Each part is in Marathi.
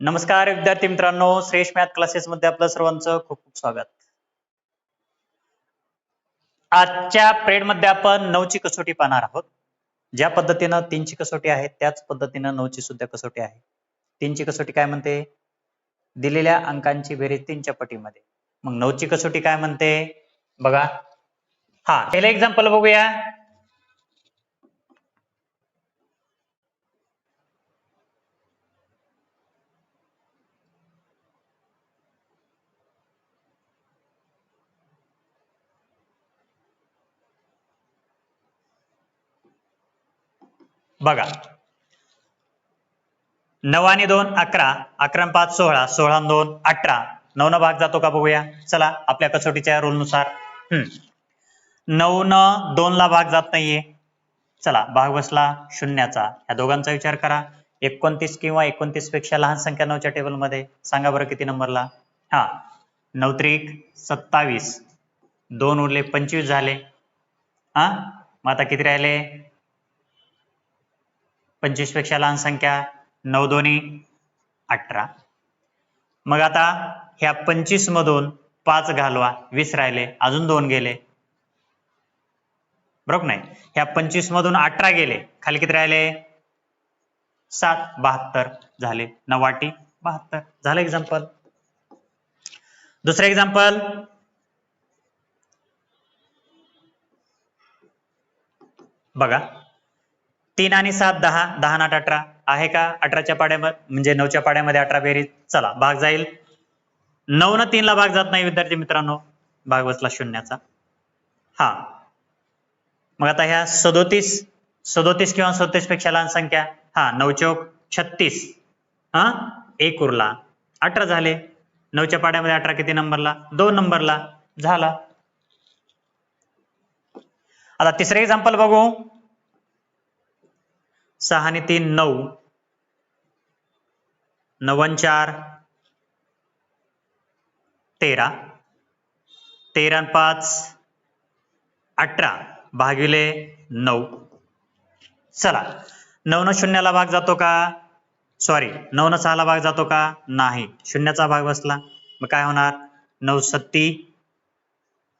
नमस्कार विद्यार्थी मित्रांनो. श्रेष्ठ मॅथ क्लासेस मध्ये आपलं सर्वांचं खूप खूप स्वागत. आजच्या प्रेडमध्ये आपण नऊची कसोटी पाहणार आहोत. ज्या पद्धतीनं तीनची कसोटी आहे त्याच पद्धतीनं नऊची सुद्धा कसोटी आहे. तीनची कसोटी काय म्हणते? दिलेल्या अंकांची बेरीज तीनच्या पटीमध्ये. मग नऊची कसोटी काय म्हणते? बघा. हा पहिलं एक्झाम्पल बघूया. बघा. नवाने दोन अकरा. अकरा पाच सोळा. सोळा दोन अठरा. नऊ न भाग जातो का बघूया? चला आपल्या कसोटीच्या रूल नुसार. हम्म. नऊ न दोन ला भाग जात नाहीये. चला भाग बसला शून्याचा. या दोघांचा विचार करा. एकोणतीस किंवा एकोणतीसपेक्षा लहान संख्या नऊच्या टेबलमध्ये सांगा बरं किती नंबरला हा. नऊ त्रिक सत्तावीस. दोन उरले पंचवीस झाले. हा? मग आता किती राहिले? पंचवीसपेक्षा लहान संख्या नऊ दोन्ही अठरा. मग आता ह्या पंचवीस मधून पाच घालवा वीस राहिले अजून दोन गेले. बरोबर नाही? ह्या पंचवीस मधून अठरा गेले खाली किती राहिले? सात बहात्तर झाले. नवाटी बहात्तर. झालं एक्झाम्पल दुसरं एक्झाम्पल बघा. तीन आणि सात दहा दहा नाट आठ अठरा. आहे का अठराच्या पाड्यामध्ये म्हणजे नऊच्या पाड्यामध्ये अठरा बेरीज चला भाग जाईल. नऊ न तीन ला भाग जात नाही विद्यार्थी मित्रांनो. भाग बसला शून्याचा. हा. मग आता ह्या सदोतीस सदोतीस किंवा सदोतीसपेक्षा लहान संख्या. हा नऊ चौक छत्तीस. हा? एक उरला. अठरा झाले. नऊच्या पाड्यामध्ये अठरा किती नंबरला? दोन नंबरला. झाला. आता तिसरं एक्झाम्पल बघू. सहा आणि तीन नऊ. नवन चार. तेरा. तेरा पाच. अठरा. भागिले नऊ. चला. नऊ न शून्याला भाग जातो का? सॉरी नऊ न सहाला भाग जातो का? नाही. शून्याचा भाग बसला. मग काय होणार? नऊ सत्ती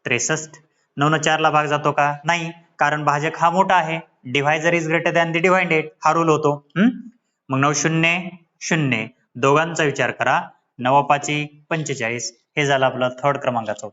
त्रेसष्ट. नऊ न चारला भाग जातो का? नाही. कारण भाजक हा मोठा आहे. Divisor is greater than the divided हा रूल होतो. हम्म? मग नऊ शून्य शून्य. दोघांचा विचार करा. नवा पाची पंचेचाळीस. हे झालं आपलं थर्ड क्रमांकाचं